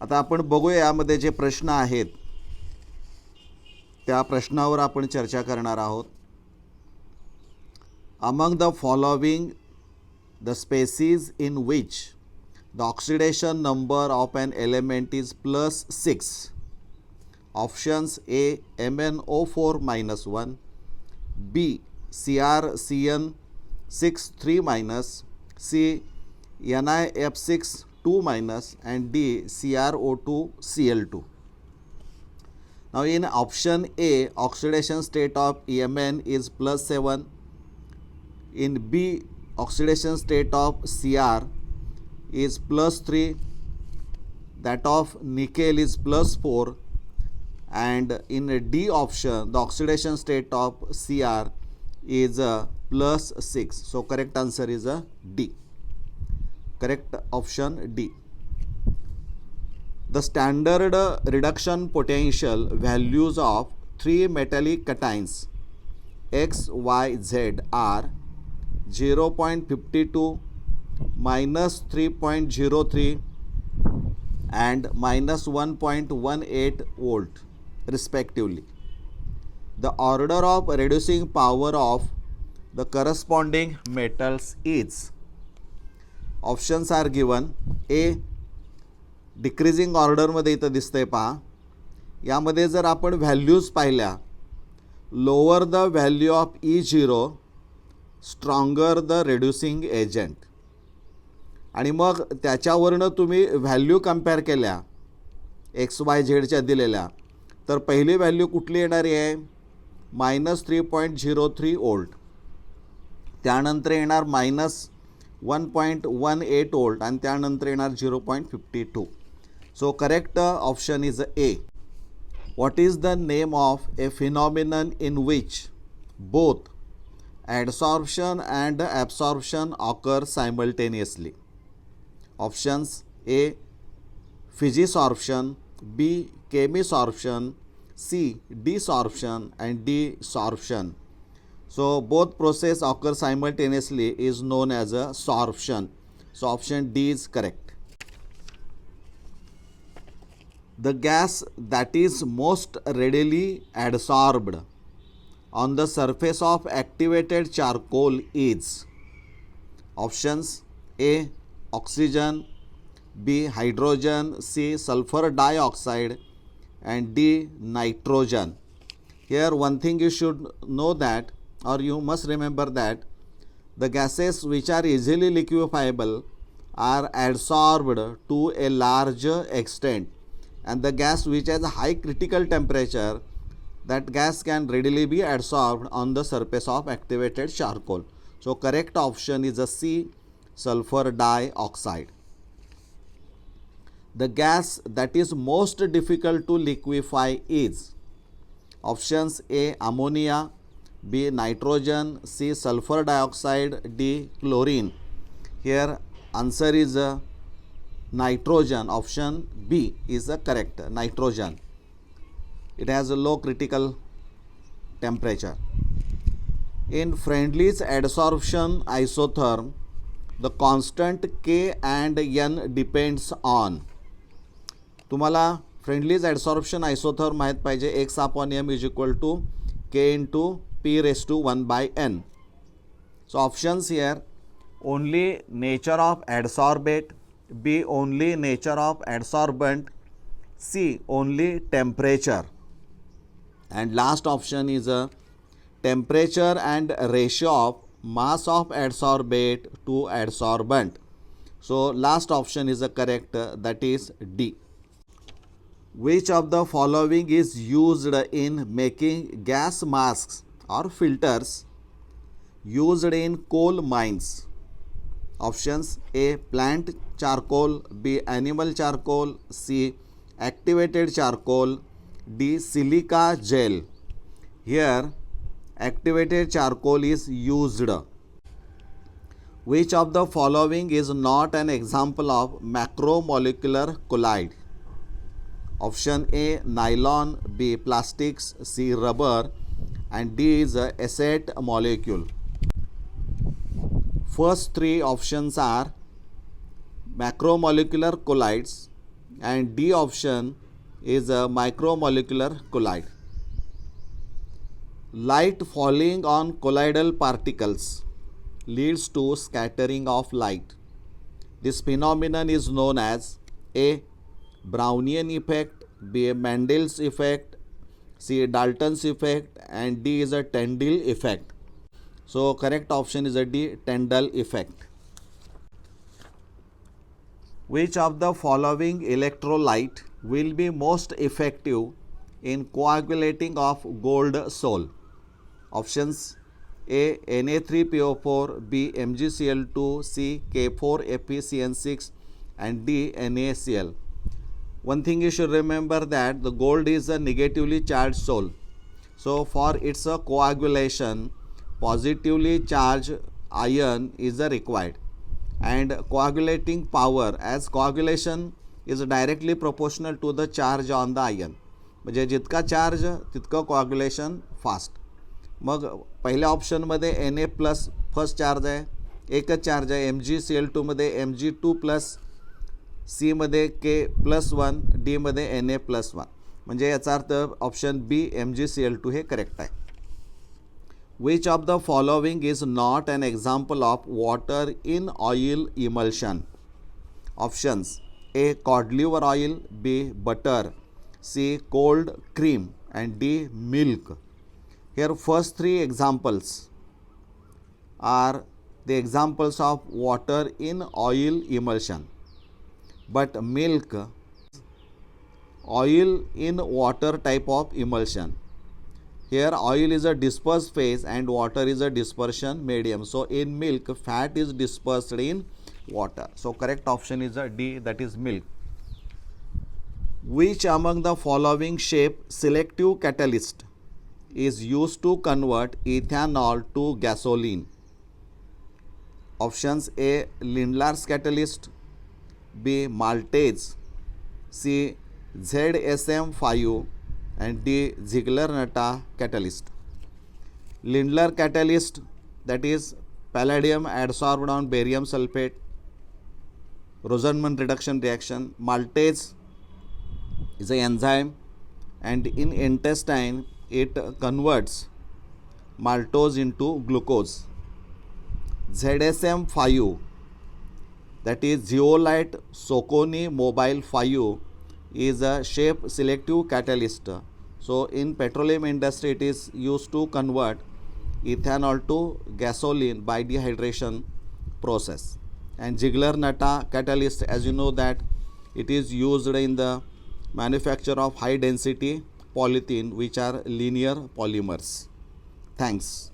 आता आपण बघूया यामध्ये जे प्रश्न आहेत त्या प्रश्नावर आपण चर्चा करणार आहोत. Among the following the species in which the oxidation number of and element is plus six options A M N O four minus one B C R C N six three minus C N I F six 2 minus and D CrO2 Cl2. Now in option A oxidation state of EMN is plus 7. In B oxidation state of Cr is plus 3. That of nickel is plus 4 and in D option the oxidation state of Cr is uh, plus 6. So correct answer is a D. Correct option D. The standard reduction potential values of three metallic cations X, Y, Z are 0.52, minus 3.03 and minus 1.18 volt respectively. The order of reducing power of the corresponding metals is options are given a decreasing ऑर्डरमध्ये इथं दिसतं आहे पहा. यामध्ये जर आपण values पाहिल्या lower the value of E zero stronger the reducing agent आणि मग त्याच्यावरनं तुम्ही व्हॅल्यू कंपेअर केल्या एक्स वाय झेडच्या दिलेल्या तर पहिली व्हॅल्यू कुठली येणारी आहे? Minus three point zero three volt त्यानंतर येणार minus one point one eight volt आणि त्यानंतर येणार zero point fifty two so correct option is A what is the name of a phenomenon in which both adsorption and absorption occur simultaneously options A physisorption B chemisorption C desorption and desorption so both process occur simultaneously is known as a sorption. So option D is correct. The gas that is most readily adsorbed on the surface of activated charcoal is options A oxygen, B hydrogen, C sulfur dioxide and D nitrogen. Here one thing you should know that or you must remember that the gases which are easily liquefiable are adsorbed to a large extent. And the gas which has a high critical temperature that gas can readily be adsorbed on the surface of activated charcoal. So correct option is a c sulfur dioxide. The gas that is most difficult to liquefy is options a ammonia B nitrogen C sulphur dioxide D chlorine. Here answer is a nitrogen option B is a correct nitrogen it has a low critical temperature in Freundlich's adsorption isotherm the constant K and n depends on तुम्हाला Freundlich's adsorption isotherm माहीत पाहिजे. X upon M is equal to K into p raised to 1 by n. So options here only nature of adsorbate, B only nature of adsorbent, C only temperature and last option is a temperature and ratio of mass of adsorbate to adsorbent. So last option is a correct that is D. Which of the following is used in making gas masks or filters used in coal mines. Options A plant charcoal, B animal charcoal, C activated charcoal, D silica gel. Here activated charcoal is used. Which of the following is not an example of macromolecular colloid? Option A nylon, B plastics, C rubber, and D is a acid molecule. First three options are macromolecular colloids, and D option is a micromolecular collide. Light falling on colloidal particles leads to scattering of light. This phenomenon is known as A. Brownian effect, B. Mendel's effect, C. Dalton's effect, and D is a Tyndall effect. So, correct option is a D. Tyndall effect. Which of the following electrolyte will be most effective in coagulating of gold sol? Options A Na3PO4, B MgCl2, C K4FeCN6 and D NaCl. One thing you should remember that the gold is a negatively charged sol. So for its uh, coagulation, positively charged ion is uh, required and coagulating power as coagulation is directly proportional to the charge on the ion म्हणजे जितका charge तितकं coagulation first मग पहिल्या ऑप्शनमध्ये N A plus first charge आहे एकच charge आहे M G C L टूमध्ये M G two plus C सीमध्ये K plus one डीमध्ये एन ए प्लस वन म्हणजे याचा अर्थ option B M G C L two हे correct आहे. Which of the following is not an example of water in oil emulsion options A cod liver oil B butter C cold cream and D milk here first three examples are the examples of water in oil emulsion but milk oil in water type of emulsion. Here oil is a dispersed phase and water is a dispersion medium. So in milk fat is dispersed in water. So correct option is a d that is milk. Which among the following shape selective catalyst is used to convert ethanol to gasoline? Options a lindlar's catalyst b maltase c zsm5 and D. Ziegler-Natta catalyst. Lindlar catalyst that is palladium adsorbed on barium sulfate, Rosenman reduction reaction. Maltase is an enzyme and in intestine it converts maltose into glucose. ZSM5 that is zeolite soconi mobile 5 is a shape selective catalyst. So in petroleum industry it is used to convert ethanol to gasoline by dehydration process. And Ziegler-Natta catalyst as you know that it is used in the manufacture of high density polythene which are linear polymers. Thanks.